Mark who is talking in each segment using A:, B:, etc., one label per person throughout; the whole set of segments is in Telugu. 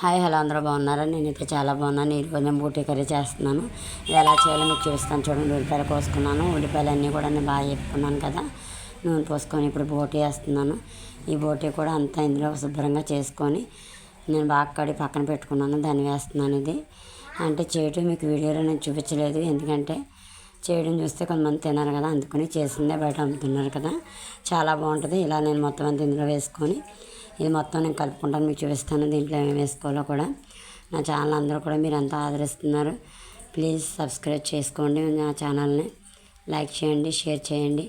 A: హాయ్ హలో అందరూ బాగున్నారా? నేనైతే చాలా బాగున్నాను. నేను కొంచెం బూటీ కర్రీ చేస్తున్నాను. ఇది ఎలా చేయాలో మీకు చూపిస్తాను చూడండి. ఉల్లిపాయలు కోసుకున్నాను. ఉల్లిపాయలు అన్నీ కూడా నేను బాగా చెప్పుకున్నాను కదా. నూనె పోసుకొని ఇప్పుడు బోటీ వేస్తున్నాను. ఈ బోటీ కూడా అంతా ఇందులో శుభ్రంగా చేసుకొని నేను బాగా కడి పక్కన పెట్టుకున్నాను. దాన్ని వేస్తున్నాను ఇది. అంటే చేయటం మీకు వీడియోలో నేను చూపించలేదు. ఎందుకంటే చేయడం చూస్తే కొంతమంది తిన్నారు కదా. అందుకని చేసిందే బయట అమ్ముతున్నారు కదా. చాలా బాగుంటుంది. ఇలా నేను మొత్తం అంతా ఇందులో వేసుకొని ఇది మొత్తం నేను కలుపుకుంటాను మీకు చూపిస్తాను. దీంట్లో ఏమేమి వేసుకోవాలో కూడా. నా ఛానల్ అందరూ కూడా మీరు అంతా ఆదరిస్తున్నారు. ప్లీజ్ సబ్స్క్రైబ్ చేసుకోండి నా ఛానల్ని. లైక్ చేయండి షేర్ చేయండి.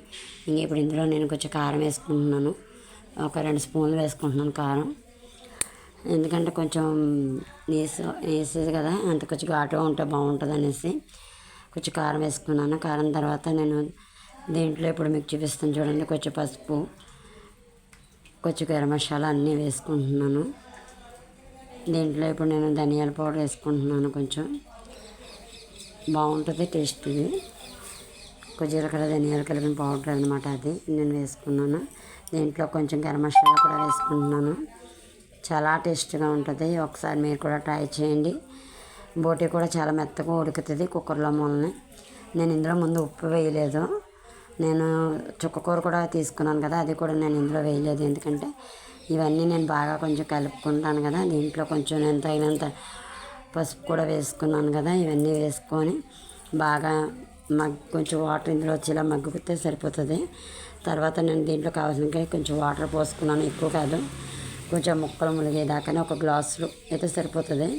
A: ఇంక ఇప్పుడు ఇందులో నేను కొంచెం కారం వేసుకుంటున్నాను. ఒక రెండు స్పూన్లు వేసుకుంటున్నాను కారం. ఎందుకంటే కొంచెం నీసు వేసేది కదా అంత కొంచెం ఘాటుగా ఉంటే బాగుంటుంది అనేసి కొంచెం కారం వేసుకున్నాను. కారం తర్వాత నేను దీంట్లో ఇప్పుడు మీకు చూపిస్తాను చూడండి కొంచెం పసుపు. కొంచెం గరం మసాలా అన్నీ వేసుకుంటున్నాను. దీంట్లో ఇప్పుడు నేను ధనియాల పౌడర్ వేసుకుంటున్నాను కొంచెం. బాగుంటుంది టేస్ట్ ఇది. కొంచెం జీలకర్ర ధనియాలు కలిపిన పౌడర్ అనమాట అది నేను వేసుకున్నాను. దీంట్లో కొంచెం గరం మసాలా కూడా వేసుకుంటున్నాను. చాలా టేస్ట్గా ఉంటుంది. ఒకసారి మీరు కూడా ట్రై చేయండి. బోటీ కూడా చాలా మెత్తగా ఉడుకుతుంది కుక్కర్లో మూలని నేను ఇందులో ముందు ఉప్పు వేయలేదు. నేను చుక్కకూర కూడా తీసుకున్నాను కదా అది కూడా నేను ఇందులో వేయలేదు. ఎందుకంటే ఇవన్నీ నేను బాగా కొంచెం కలుపుకుంటాను కదా దీంట్లో కొంచెం నేను తగినంత పసుపు కూడా వేసుకున్నాను కదా ఇవన్నీ వేసుకొని బాగా మగ్ కొంచెం వాటర్ ఇందులో వచ్చేలా మగ్గితే సరిపోతుంది. తర్వాత నేను దీంట్లో కావాల్సిన కొంచెం వాటర్ పోసుకున్నాను ఎక్కువ కాదు. కొంచెం ముక్కలు ములిగేదాకానే ఒక గ్లాసులు అయితే సరిపోతుంది.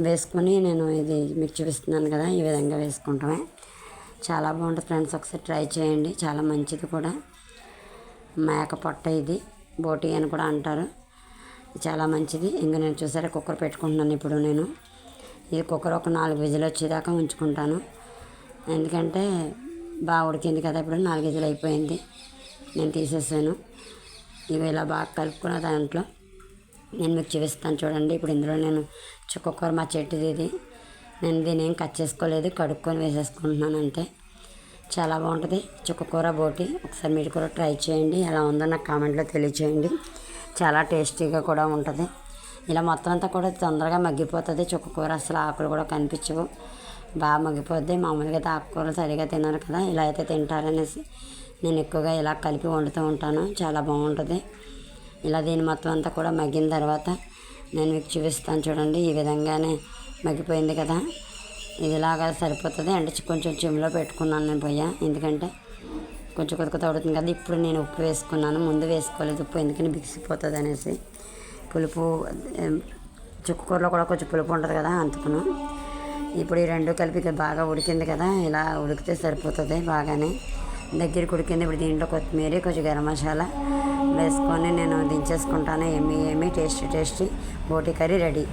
A: వేసుకొని నేను ఇది మీకు చూపిస్తున్నాను కదా ఈ విధంగా వేసుకుంటామే. చాలా బాగుంటుంది ఫ్రెండ్స్ ఒకసారి ట్రై చేయండి. చాలా మంచిది కూడా. మేక పొట్ట ఇది బోటి అని కూడా అంటారు. చాలా మంచిది. ఇంకా నేను చూసారా కుక్కర్ పెట్టుకుంటున్నాను ఇప్పుడు నేను. ఇది కుక్కర్ ఒక నాలుగు విజులు వచ్చేదాకా ఉంచుకుంటాను. ఎందుకంటే బాగా ఉడికింది కదా ఇప్పుడు నాలుగు విజులు అయిపోయింది. నేను తీసేసాను. ఇవి ఇలా బాగా కలుపుకున్న దాంట్లో నేను మీకు చూపిస్తాను చూడండి. ఇప్పుడు ఇందులో నేను కుక్కర్ మా చెట్టుది ఇది. నేను దీనేం ఏం కట్ చేసుకోలేదు కడుక్కొని వేసేసుకుంటున్నాను అంటే చాలా బాగుంటుంది. చుక్కకూర బోటి ఒకసారి మీరు కూడా ట్రై చేయండి. ఎలా ఉందో నాకు కామెంట్లో తెలియచేయండి. చాలా టేస్టీగా కూడా ఉంటుంది. ఇలా మొత్తం అంతా కూడా తొందరగా మగ్గిపోతుంది. చుక్కకూర అసలు ఆకులు కూడా కనిపించవు. బాగా మగ్గిపోద్ది. మామూలుగా అయితే ఆకుకూరలు సరిగా తినరు కదా. ఇలా అయితే తింటారనేసి నేను ఎక్కువగా ఇలా కలిపి వండుతూ ఉంటాను. చాలా బాగుంటుంది. ఇలా దీని మొత్తం అంతా కూడా మగ్గిన తర్వాత నేను మీకు చూపిస్తాను చూడండి. ఈ విధంగానే మగ్గిపోయింది కదా. ఇదిలాగా సరిపోతుంది. అంటే కొంచెం చిమ్లో పెట్టుకున్నాను నేను పొయ్య. ఎందుకంటే కొంచెం కొత్త కొత్త అవుతుంది కదా. ఇప్పుడు నేను ఉప్పు వేసుకున్నాను. ముందు వేసుకోలేదు ఉప్పు. ఎందుకని బిగిసిపోతుంది అనేసి. పులుపు చుక్కకూరలో కూడా కొంచెం పులుపు ఉంటుంది కదా అందుకును. ఇప్పుడు ఈ రెండు కలిపి బాగా ఉడికింది కదా. ఇలా ఉడికితే సరిపోతుంది బాగానే. దగ్గరికి ఉడికింది. ఇప్పుడు దీంట్లో కొత్తిమీర కొంచెం గరం మసాలా వేసుకొని నేను దించేసుకుంటాను. ఏమి ఏమి టేస్టీ టేస్టీ. బోటి కర్రీ రెడీ.